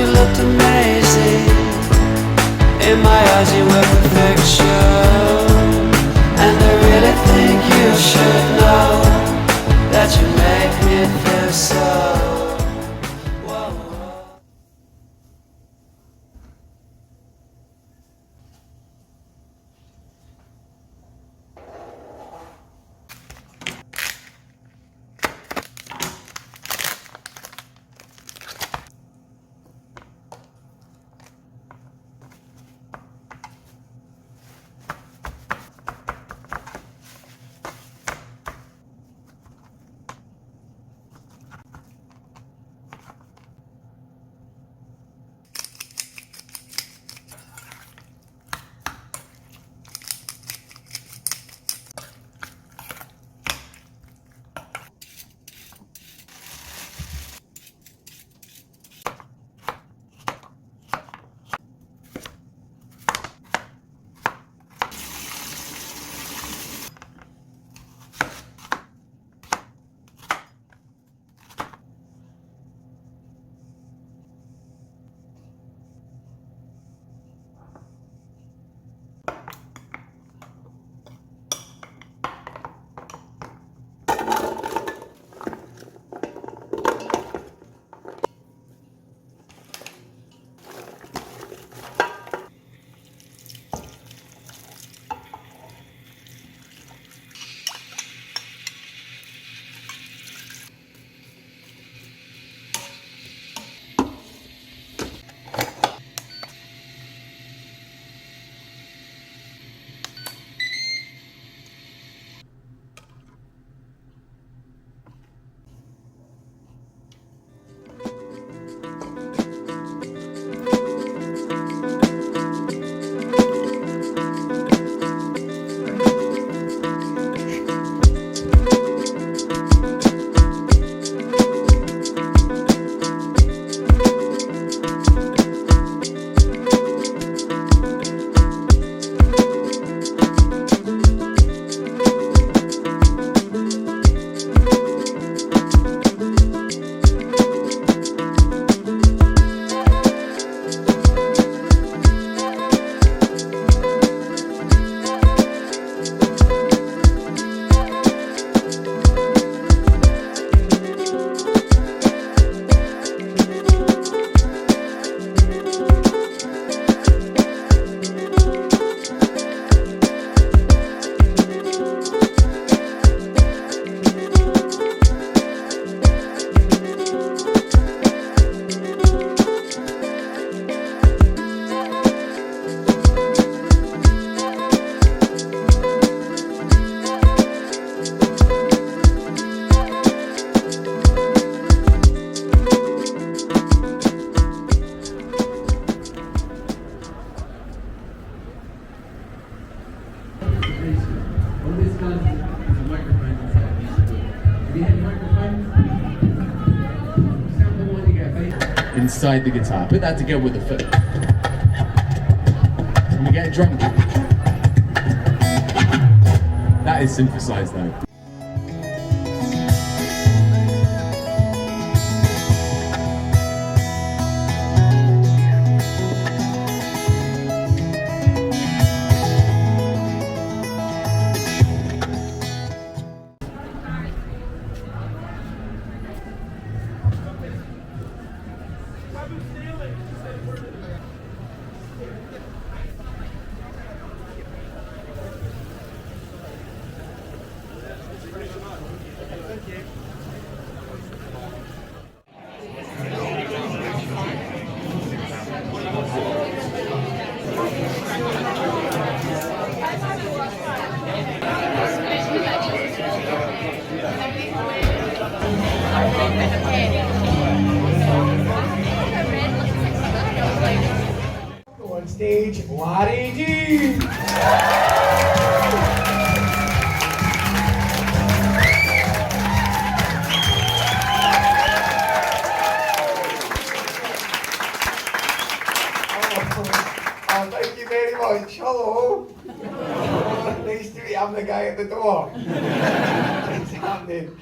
you looked amazing. In my eyes, you were perfection. And I really think you should know that you make me feel so. Inside the guitar. Put that together with the foot. And we get drunk. That is synthesized though. Very much. Hello. nice to. I'm the guy at the door. What's happening?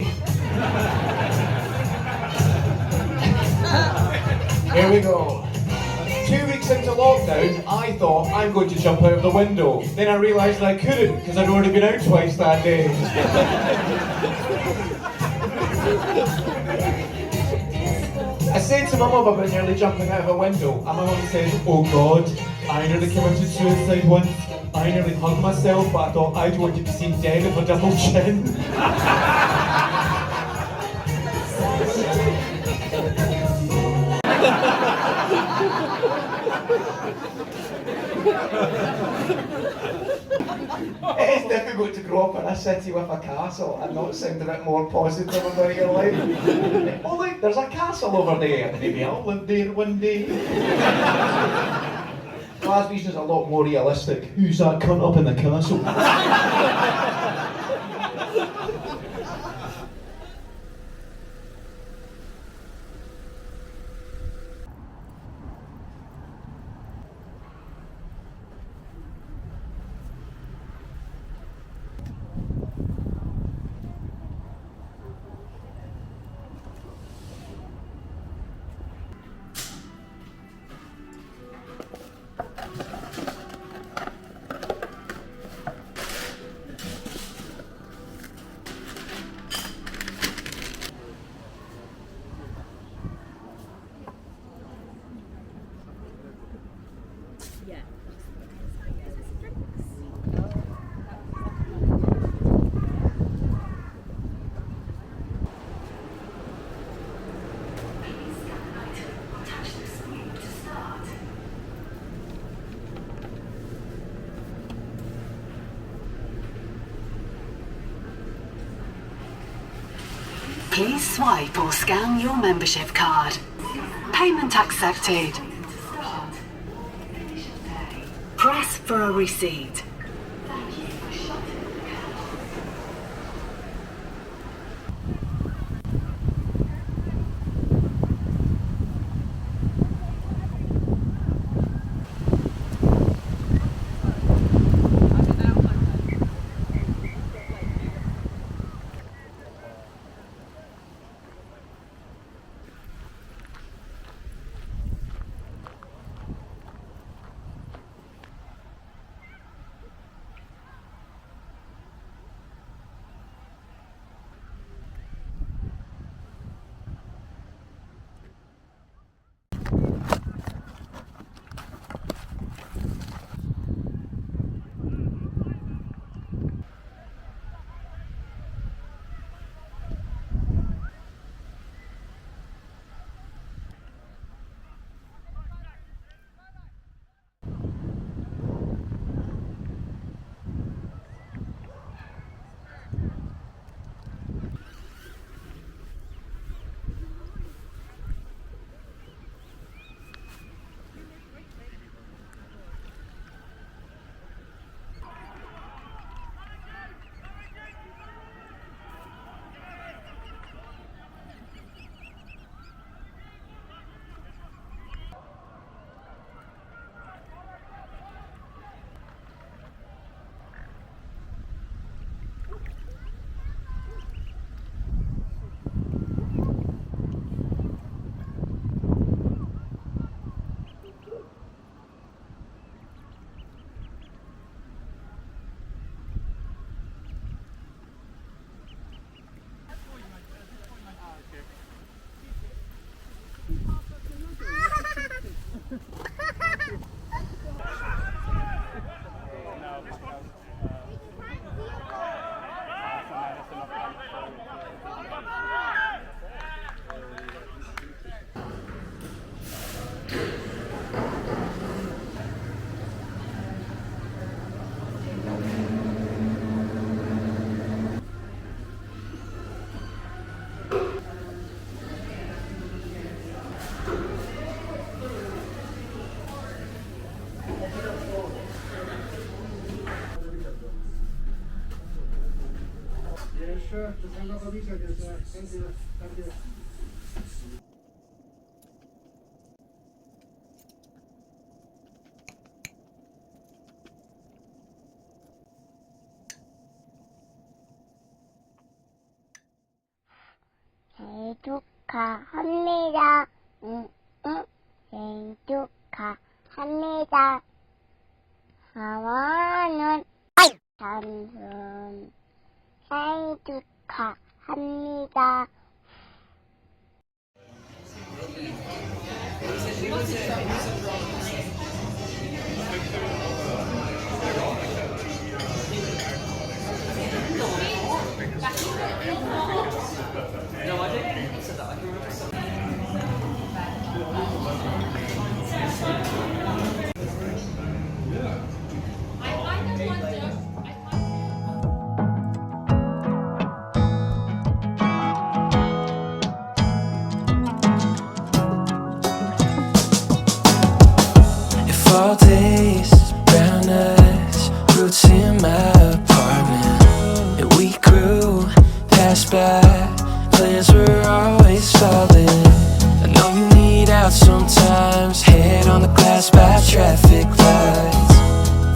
Here we go. Two weeks into lockdown, I thought I'm going to jump out of the window. Then I realised that I couldn't because I'd already been out twice that day. I said to my mum about nearly jumping out of a window, and my mum said, Oh God, I nearly committed suicide once. I nearly hung myself, but I thought I'd want to be seen dead with a double chin. It is difficult to grow up in a city with a castle and not sound a bit more positive about your life. oh look, there's a castle over there. Maybe I'll live there one day. Glasgow's is a lot more realistic. Who's that cunt up in the castle? Please swipe or scan your membership card. Payment accepted. Press for a receipt. Uh, 축하합니다. 응, 응. 생일 축하합니다. 삼촌 생일 축하합니다. by traffic lights.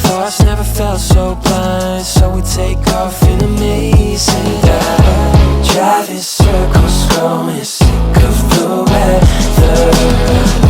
Thoughts never felt so blind So we take off in a maze And I drive in circles, growing sick of the weather.